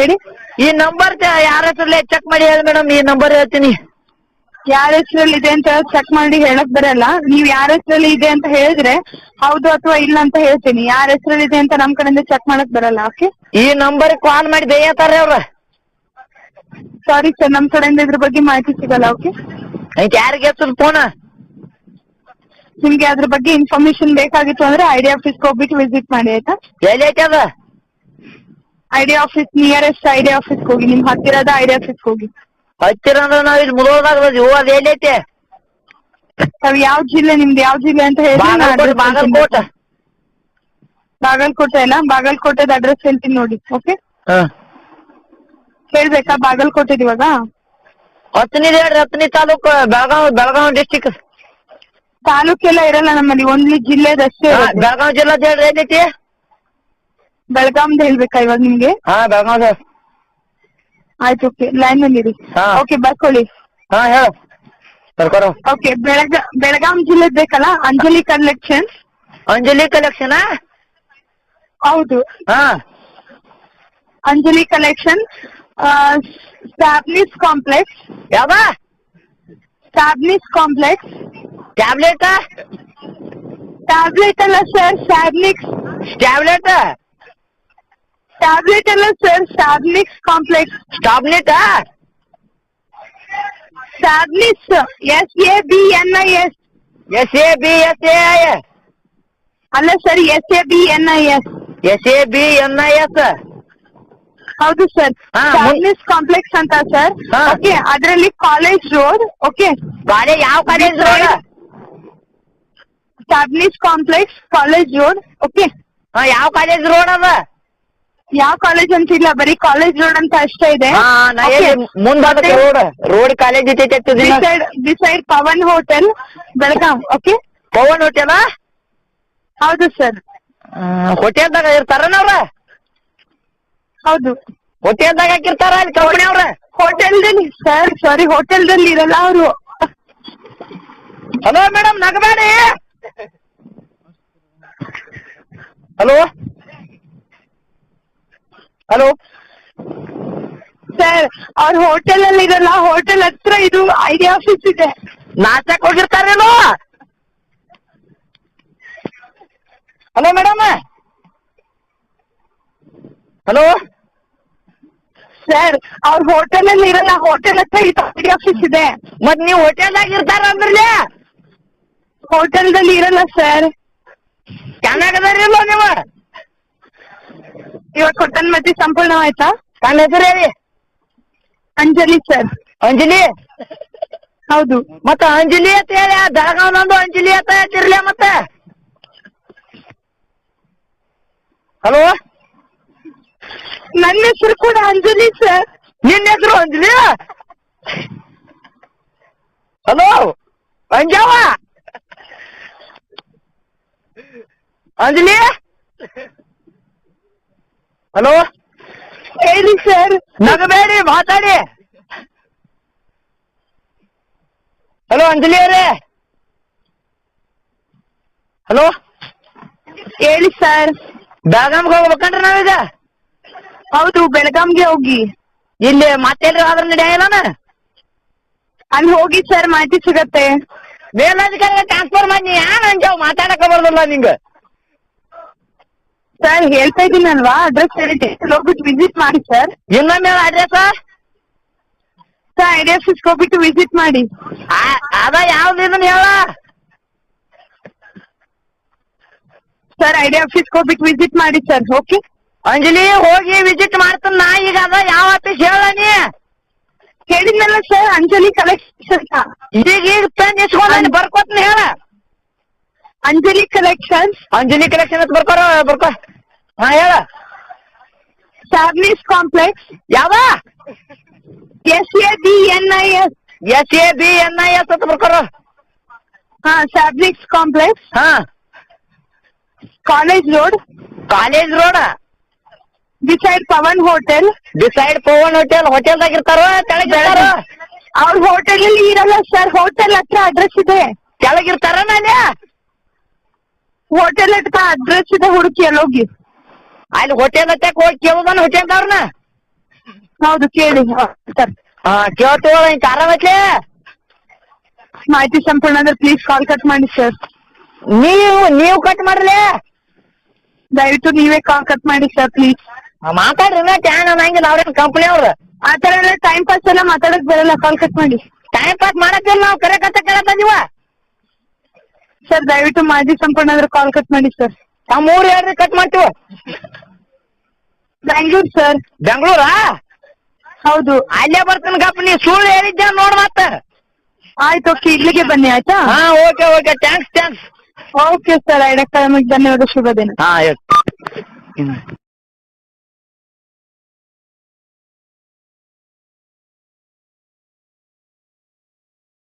ಹೇಳಿ? ಈ ನಂಬರ್ ಯಾರ ಹೆಸರಲ್ಲಿ ಚೆಕ್ ಮಾಡಿ ಹೇಳಿ ಮೇಡಮ್ ಈ ನಂಬರ್ ಹೇಳ್ತೀನಿ. ಯಾರ ಹೆಸರಲ್ಲಿ ಇದೆ ಅಂತ ಚೆಕ್ ಮಾಡಿ ಹೇಳಕ್ ಬರಲ್ಲ. ನೀವ್ ಯಾರ ಹೆಸರಲ್ಲಿ ಇದೆ ಅಂತ ಹೇಳಿದ್ರೆ ಹೌದು ಅಥವಾ ಇಲ್ಲ ಅಂತ ಹೇಳ್ತೀನಿ. ಯಾರ ಹೆಸರಲ್ಲಿ ಇದೆ ಅಂತ ನಮ್ ಕಡೆಯಿಂದ ಚೆಕ್ ಮಾಡಕ್ ಬರಲ್ಲ ಓಕೆ ಈ ನಂಬರ್ ಕಾಲ್ ಮಾಡಿ ದಯ್ಯತಾರ ಅವ್ರ? ಸಾರಿ ಸರ್ ನಮ್ ಕಡೆಯಿಂದ ಇದ್ರ ಬಗ್ಗೆ ಮಾಹಿತಿ ಸಿಗಲ್ಲ ಓಕೆ ಯಾರಿಗೆ ಹೆಸರು ಫೋನ್ ನಿಮ್ಗೆ ಅದ್ರ ಬಗ್ಗೆ ಇನ್ಫಾರ್ಮೇಶನ್ ಬೇಕಾಗಿತ್ತು ಅಂದ್ರೆ ಐಡಿ ಆಫೀಸ್ಗೆ ಹೋಗ್ಬಿಟ್ಟು ವಿಸಿಟ್ ಮಾಡಿ ಆಯ್ತಾ? ಎಲ್ಲಿ ಐತಿ ಅದ? ID office nearest Idea office ಹೋಗಿ ನಿಮ್ ಹತ್ತಿರದ ಐಡಿಯಾ ಆಫೀಸ್ ಹೋಗಿ. ಹತ್ತಿರ ಅಂದ್ರೆ ನಾವ್ ಇಲ್ಲಿ ಮುದೋಳದಾಗ ಅದೀವಿ ಅದ್ ಎಲ್ಲಿ ಐತಿ ತಾವ್ ಯಾವ ಜಿಲ್ಲೆ ನಿಮ್ದು ಯಾವ ಜಿಲ್ಲೆ ಅಂತ ಹೇಳಿ ನಾನು ಬಾಗಲಕೋಟ್ address ಹೇಳ್ತೀನಿ. ಬಾಗಲಕೋಟ. ಬಾಗಲಕೋಟೆ ಬಾಗಲಕೋಟೆನಾ ಬಾಗಲಕೋಟೆದ ಅಡ್ರೆಸ್ ಹೇಳ್ತೀನಿ ನೋಡಿ ಓಕೆ ಹ. ಹೇಳ್ಬೇಕಾ ಬಾಗಲಕೋಟೆದ್ ಇವಾಗ? ಹತ್ತನೇ ಹೇಳ್ರಿ ಹತ್ತನೇ ತಾಲೂಕು ಬೆಳಗಾವ್ ಬೆಳಗಾವ್ ಡಿಸ್ಟಿಕ್ ತಾಲೂಕೆಲ್ಲ ಇರಲ್ಲ ನಮ್ಮಲ್ಲಿ ಓನ್ಲಿ ಜಿಲ್ಲೆದಷ್ಟೇ ಇರೋದು. ಬೆಳಗಾವ್ ಜಿಲ್ಲಾ ಹೇಳ್ರಿ ಐತಿ ಬೆಳಗಾಂದ್ ಹೇಳ್ಬೇಕಾ ಇವಾಗ ನಿಮ್ಗೆ? ಹಾ ಬೆಳಗಾವ್ ಆಯ್ತು ಓಕೆ ಲೈನ್ ಅಲ್ಲಿ ಇರಿ. ಹಾ. ಓಕೆ ಬರ್ಕೊಳ್ಳಿ. ಹಾ ಹೇಳ. ಸರ್ಕಾರ ಓಕೆ ಬೆಳಗ ಬೆಳಗಾಂ ಜಿಲ್ಲೆ ಬೇಕಲ್ಲ? ಅಂಜಲಿ ಕಲೆಕ್ಷನ್ ಅಂಜಲಿ ಕಲೆಕ್ಷನ್ ಹೌದು. ಹಾ. Anjali collection Sabnis complex. ಯಾವ್ದ ಸ್ಟಾಬ್ಲಿಸ್ ಕಾಂಪ್ಲೆಕ್ಸ್. ಟ್ಯಾಬ್ಲೆಟ್? ಟ್ಯಾಬ್ಲೆಟ್ ಅಲ್ಲ ಸರ್ ಸ್ಯಾಬ್ಲಿಕ್ಸ್ ಟ್ಯಾಬ್ಲೆಟ್? ಟ್ಯಾಬ್ಲೆಟ್ ಅಲ್ಲ sir Sabnis complex ಸ್ಟಾಬ್ಲೆಟ್ Sabnis S A B N I S S A B S A ಅಲ್ಲ sir S A B N I S S A B N I S ಹೌದು sir ಹಾ, ಮುನ್- Sabnis complex ಅಂತ sir ಹಾ. Okay ಅದರಲ್ಲಿ college road okay college ಯಾವ college Sabnis complex college road okay ಹಾ ಯಾವ ಕಾಲೇಜ್ ರೋಡ್ ಅದ? ಯಾವ ಕಾಲೇಜ್ ಅಂತ ಇಲ್ಲ ಬರೀ ಕಾಲೇಜ್ ರೋಡ್ ಅಂತ ಅಷ್ಟೇ ಇದೆ. ಹಾ ನಾ ರೋಡ್ ರೋಡ್ ಕಾಲೇಜ್ ಐತಿ beside beside Pavan hotel Belgaum okay Pavan hotel ಹೌದು ಸರ್ ಹೋಟೆಲ್ದಾಗ ಇರ್ತಾರನ ಅವ್ರ? ಹೌದು. ಹೋಟೆಲ್ದಾಗ ಹಾಕಿರ್ತಾರ ಅಲ್ಲಿ ಕಂಪನಿ ಅವ್ರ? ಹೋಟೆಲ್ದಲ್ಲಿ ಸರ್ ಸಾರಿ ಹೋಟೆಲ್ದಲ್ಲಿ ಇರಲ್ಲ ಅವರು. ಹಲೋ ಮೇಡಮ್ ನಗಬೇಡಿ? ಹಲೋ ಹಲೋ ಸರ್ ಅವ್ರ ಹೋಟೆಲ್ ಅಲ್ಲಿ ಇರಲ್ಲ ಹೋಟೆಲ್ ಹತ್ರ ಇದು ಐಡಿಯಾ ಆಫೀಸ್ ಇದೆ. ನಾಚಕ್ ಹೋಗಿರ್ತಾರೇನೋ ಹಲೋ ಮೇಡಮ್ ಹಲೋ ಸರ್ ಅವ್ರ ಹೋಟೆಲ್ ಅಲ್ಲಿ ಇರಲ್ಲ ಹೋಟೆಲ್ ಹತ್ರ ಇದು ಐಡಿಯಾ ಆಫೀಸ್ ಇದೆ. ಮತ್ ನೀವ್ ಹೋಟೆಲ್ದಾಗ ಇರ್ತಾರ ಅಂದ್ರಲೇ? ಹೋಟೆಲ್ದಲ್ಲಿ ಇರಲ್ಲ ಸರ್ ಚೆನ್ನಾಗದಾರಿಲ್ಲ ನೀವು? ಮತ್ತೆ ಸಂಪೂರ್ಣವಾಯ್ತಾ ನನ್ನ ಹೆಸರು ಹೇಳಿ. ಅಂಜಲಿ ಸರ್. ಅಂಜಲಿ? ಹೌದು. ಮತ್ತ ಅಂಜಲಿ ಅಂತ ಹೇಳಿ ಆ ಅಂಜಲಿ ಅಂತ ಹೇಳ್ತಿರ್ಲಿ ಮತ್ತೆ? ಹಲೋ? ನನ್ನ ಹೆಸರು ಕೂಡ ಅಂಜಲಿ ಸರ್. ನಿನ್ನ ಹೆಸರು ಅಂಜಲಿ? ಹಲೋ? ಅಂಜಾವ? ಅಂಜಲಿ? ಹಲೋ? ಹೇಳಿ ಸರ್. ನಗಬೇಡಿ ಮಾತಾಡಿ. ಹಲೋ ಅಂಜಲಿ ಅವರೇ. ಹಲೋ? ಹೇಳಿ ಸರ್. ಬೆಳಗಾಮ್ಗೆ ಹೋಗ್ಬೇಕನ್ರಿ ನಾವೀಗ? ಹೌದು ಬೆಳಗಾಂಗೆ ಹೋಗಿ. ಇಲ್ಲಿ ಮತ್ತೆಲ್ರಿ ಆದ್ರ ನಡೆಯಲ್ಲ ಅಲ್ಲಿ ಹೋಗಿ ಸರ್ ಮಾಹಿತಿ ಸಿಗತ್ತೆ. ಮೇಲಾಧಿಕಾರಿ ಟ್ರಾನ್ಸ್ಫರ್ ಮಾಡಿ ಯಾನ್ ಅಂಜಾವ್ ಮಾತಾಡಕ ಬರ್ದಲ್ಲ ನಿಂಗ? ಸರ್ ಹೇಳ್ತಾ ಇದ್ದೀನಲ್ವಾ ಅಡ್ರೆಸ್ ಹೇಳಿ ಹೋಗ್ಬಿಟ್ಟು ವಿಸಿಟ್ ಮಾಡಿ ಸರ್ ಇನ್ನೊಮ್ಮೆ ಅಡ್ರೆಸ್ ಸರ್ ಐಡಿ ಆಫೀಸ್ಗೆ ಹೋಗ್ಬಿಟ್ಟು ವಿಸಿಟ್ ಮಾಡಿ. ಅದ ಯಾವ್ದು ಇದನ್ನ ಹೇಳ ಸರ್ ಐಡಿ ಆಫೀಸ್ ಹೋಗ್ಬಿಟ್ಟು ವಿಸಿಟ್ ಮಾಡಿ ಸರ್ ಓಕೆ ಅಂಜಲಿ ಹೋಗಿ ವಿಸಿಟ್ ಮಾಡ್ತಾನ ನಾ ಈಗ. ಅದ ಯಾವ ಆಫೀಸ್ ಹೇಳ ನೀ? ಹೇಳಿದ್ನಲ್ಲ ಸರ್ ಅಂಜಲಿ ಕಲೆಕ್ಷನ್ ಈಗ ಈಗ ಪೆನ್ ಇಸ್ಕೊಂಡ್ ಬರ್ಕೋತ್ನ ಹೇಳ. ಅಂಜಲಿ ಕಲೆಕ್ಷನ್ಸ್ ಅಂಜಲಿ ಕಲೆಕ್ಷನ್ ಅಂತ ಬರ್ಕೋ ಬರ್ಕೋ. ಹಾ ಹೇಳ. ಸ್ಯಾಬ್ಲಿಸ್ ಕಾಂಪ್ಲೆಕ್ಸ್ ಯಾವ? S A B N I S S A B N I S ಅಂತ ಬರ್ಕೋರ ಹಾ ಸ್ಯಾಬ್ಲಿಕ್ಸ್ ಕಾಂಪ್ಲೆಕ್ಸ್ ಹಾ. College road college road beside Pavan hotel beside Pavan hotel ಹೋಟೆಲ್ದಾಗ ಇರ್ತಾರೋ ಕೆಳಗೆ ಇರ್ತಾರೋ? ಅವ್ರ ಹೋಟೆಲ್ ಅಲ್ಲಿ ಇರಲ್ಲ ಸರ್ ಹೋಟೆಲ್ ಹತ್ರ ಅಡ್ರೆಸ್ ಇದೆ. ಕೆಳಗ್ ಇರ್ತಾರ ಅಲ್ಲಿ ಹೋಟೆಲ್ ಹತ್ರ ಅಡ್ರೆಸ್ ಇದೆ ಹುಡುಕಿ ಅಲ್ಲಿ ಹೋಗಿ. ಅಲ್ಲಿ ಹೋಟೆಲ್ ಹತ್ತಕ್ ಹೋಗಿ ಕೇಳೋದನ್ ಹೋಟೆಲ್ ಅವ್ರನ್ನ ಹೌದು ಕೇಳಿ. ಸರ್. ಹಾ ಕೇಳ್ತೀವ ಇಂಕ ಆರಾಮೈತ್ಲೆ ಮಾಹಿತಿ ಸಂಪೂರ್ಣ ಅಂದ್ರೆ ಪ್ಲೀಸ್ ಕಾಲ್ ಕಟ್ ಮಾಡಿ ಸರ್ ನೀವು ನೀವು ಕಟ್ ಮಾಡ್ರಿ ದಯವಿಟ್ಟು ನೀವೇ ಕಾಲ್ ಕಟ್ ಮಾಡಿ ಸರ್ ಪ್ಲೀಸ್ ಮಾತಾಡ್ರಿ ನಾ ಟ್ಯಾನ್ ಅನ್ನಂಗಿಲ್ಲ ಅವ್ರೇನ್ ಕಂಪ್ನಿ ಅವ್ರ? ಆ ತರ ಎಲ್ಲ ಟೈಮ್ ಪಾಸ್ ಎಲ್ಲ ಮಾತಾಡಕ್ ಬರಲ್ಲ ಕಾಲ್ ಕಟ್ ಮಾಡಿ. ಟೈಮ್ ಪಾಸ್ ಮಾಡತ್ತಿಲ್ಲ ನಾವು ಕರೆ ಕತ್ತ ಕೇಳತ್ತಂದಿವ ಸರ್ ದಯವಿಟ್ಟು ಮಾಜಿ ಸಂಪೂರ್ಣ ಅಂದ್ರೆ ಕಾಲ್ ಕಟ್ ಮಾಡಿ ಸರ್. ನಮ್ಮ ಮೂರು ಯಾರು ಕಟ್ ಮಾಡ್ತೀವ? ಬ್ಯಾಂಗ್ಳೂರ್ ಸರ್. ಬೆಂಗಳೂರಾ? ಹೌದು. ಅಲ್ಲೇ ಬರ್ತೀನಿ ಗಪ್ಪ ನೀ ಸುಳ್ಳು ಹೇಳಿದ್ದೆ ನೋಡ್ ಮತ್ತ. ಆಯ್ತು ಓಕೆ ಇಲ್ಲಿಗೆ ಬನ್ನಿ ಆಯ್ತಾ? ಹಾ okay okay thanks thanks okay sir ಐಡಕ್ ಧನ್ಯವಾದ ಶುಭ ದಿನ. ಹಾ